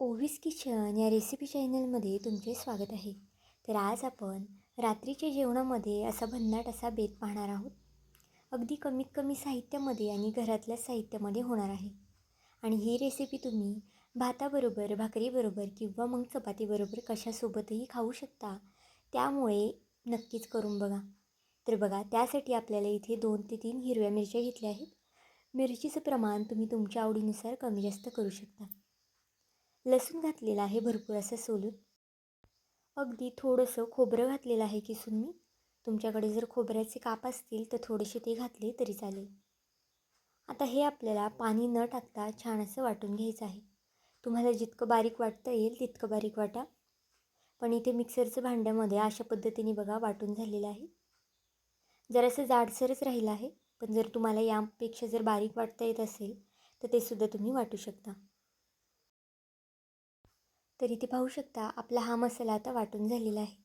ओवीस kitchen या recipe चॅनलमध्ये तुमचे स्वागत आहे. तर आज आपण रात्रीच्या जेवणामध्ये असा भन्नाट असा बेत पाहणार आहोत. अगदी कमीत कमी साहित्यामध्ये आणि घरातल्या साहित्यामध्ये होणार आहे. आणि ही रेसिपी तुम्ही भाताबरोबर भाकरीबरोबर किंवा मग चपातीबरोबर कशासोबतही खाऊ शकता त्यामुळे नक्कीच करून बघा. तर बघा त्यासाठी आपल्याला इथे दोन ते तीन हिरव्या मिरच्या घेतल्या आहेत. मिरचीचं प्रमाण तुम्ही तुमच्या आवडीनुसार कमी जास्त करू शकता. लसूण घातलेलं आहे भरपूर असं सोलून. अगदी थोडंसं खोबरं घातलेलं आहे किसून मी. तुमच्याकडे जर खोबऱ्याचे काप असतील तर थोडेसे ते घातले तरी चालेल. आता हे आपल्याला पाणी न टाकता छान असं वाटून घ्यायचं आहे. तुम्हाला जितकं बारीक वाटता येईल तितकं बारीक वाटा. पण इथे मिक्सरचं भांड्यामध्ये अशा पद्धतीने बघा वाटून झालेलं आहे. जरासं जाडसरच राहिलं आहे पण जर तुम्हाला यापेक्षा जर बारीक वाटता येत असेल तर ते सुद्धा तुम्ही वाटू शकता. तर इथे पाहू शकता आपला हा मसाला आता वाटून झालेला आहे.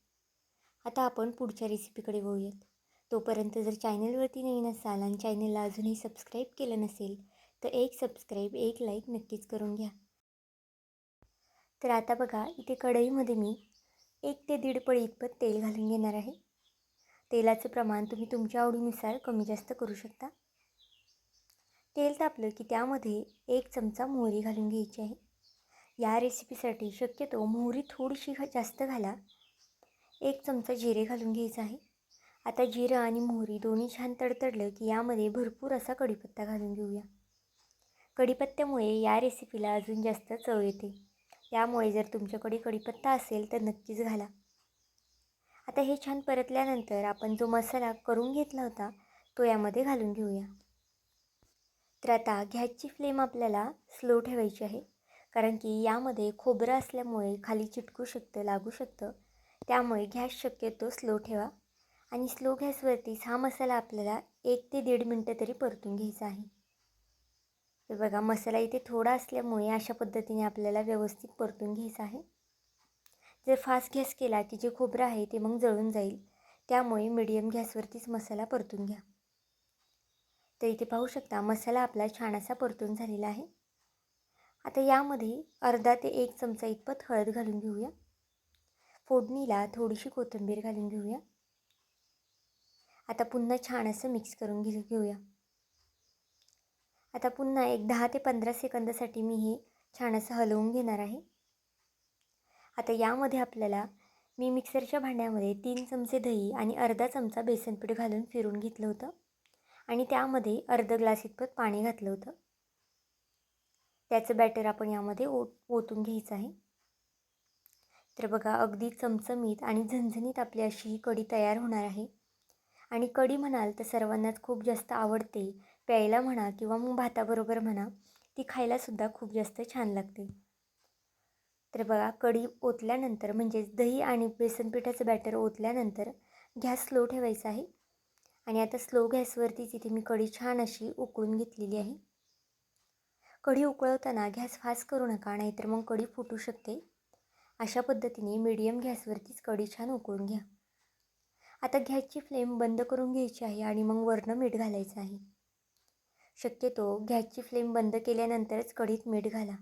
आता आपण पुढच्या रेसिपीकडे वळूयात. तोपर्यंत जर चॅनलवरती नवीन असाल आणि चॅनलला अजूनही सबस्क्राईब केलं नसेल तर एक सबस्क्राईब एक लाईक नक्कीच करून घ्या. तर आता बघा इथे कढईमध्ये मी एक ते दीड पळी इतपत तेल घालून घेणार आहे. तेलाचं प्रमाण तुम्ही तुमच्या आवडीनुसार कमी जास्त करू शकता. तेल तापलं की त्यामध्ये एक चमचा मोहरी घालून घ्यायची आहे. या रेसिपीसाठी शक्यतो मोहरी थोडीशी घा जास्त घाला. एक चमचा जिरे घालून घ्यायचं आहे. आता जिरं आणि मोहरी दोन्ही छान तडतडलं की यामध्ये भरपूर असा कढीपत्ता घालून घेऊया. कढीपत्त्यामुळे या रेसिपीला अजून जास्त चव येते. त्यामुळे जर तुमच्याकडे कढीपत्ता असेल तर नक्कीच घाला. आता हे छान परतल्यानंतर आपण जो मसाला करून घेतला होता तो यामध्ये घालून घेऊया. तर आता गॅसची फ्लेम आपल्याला स्लो ठेवायची आहे. कारण की यामध्ये खोबरं असल्यामुळे खाली चिटकू शकतं लागू शकतं. त्यामुळे गॅस शक्यतो स्लो ठेवा आणि स्लो गॅसवरतीच हा मसाला आपल्याला एक ते दीड मिनटं तरी परतून घ्यायचा आहे. तर बघा मसाला इथे थोडा असल्यामुळे अशा पद्धतीने आपल्याला व्यवस्थित परतून घ्यायचा आहे. जर फास्ट गॅस केला की जे खोबरं आहे ते मग जळून जाईल. त्यामुळे मिडियम गॅसवरतीच मसाला परतून घ्या. तर इथे पाहू शकता मसाला आपला छान असा परतून झालेला आहे. आता यामध्ये अर्धा ते एक चमचा इतपत हळद घालून घेऊया. फोडणीला थोडीशी कोथिंबीर घालून घेऊया. आता पुन्हा छान असं मिक्स करून घे घेऊया. आता पुन्हा एक दहा ते पंधरा सेकंदासाठी मी हे छान असं हलवून घेणार आहे. आता यामध्ये आपल्याला मी मिक्सरच्या भांड्यामध्ये तीन चमचे दही आणि अर्धा चमचा बेसनपीठ घालून फिरून घेतलं होतं. आणि त्यामध्ये अर्ध ग्लास इतपत पाणी घातलं होतं. त्याचं बॅटर आपण यामध्ये ओ ओतून घ्यायचं आहे. तर बघा अगदी चमचमीत आणि झणझणीत आपली अशी ही कढी तयार होणार आहे. आणि कढी म्हणाल तर सर्वांनाच खूप जास्त आवडते. प्यायला म्हणा किंवा मग भाताबरोबर म्हणा ती खायलासुद्धा खूप जास्त छान लागते. तर बघा कढी ओतल्यानंतर म्हणजेच दही आणि बेसन पिठाचं बॅटर ओतल्यानंतर गॅस स्लो ठेवायचा आहे. आणि आता स्लो गॅसवरतीच इथे मी कढी छान अशी उकळून घेतलेली आहे. कढी उकळवताना गॅस फास्ट करू नका नाहीतर मग कढी फुटू शकते. अशा पद्धतीने मीडियम गॅसवरतीच कढी छान उकळून घ्या. आता गॅसची फ्लेम बंद करून घ्यायची आहे आणि मग वरनं मीठ घालायचं आहे. शक्यतो गॅसची फ्लेम बंद केल्यानंतरच कढीत मीठ घाला.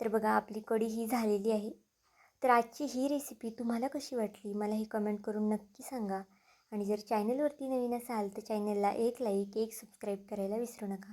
तर बघा आपली कढी ही झालेली आहे. तर आजची ही रेसिपी तुम्हाला कशी वाटली? मला ही कमेंट करून नक्की सांगा. आणि जर चॅनलवरती नवीन असाल तर चॅनलला एक लाईक एक सबस्क्राईब करायला विसरू नका.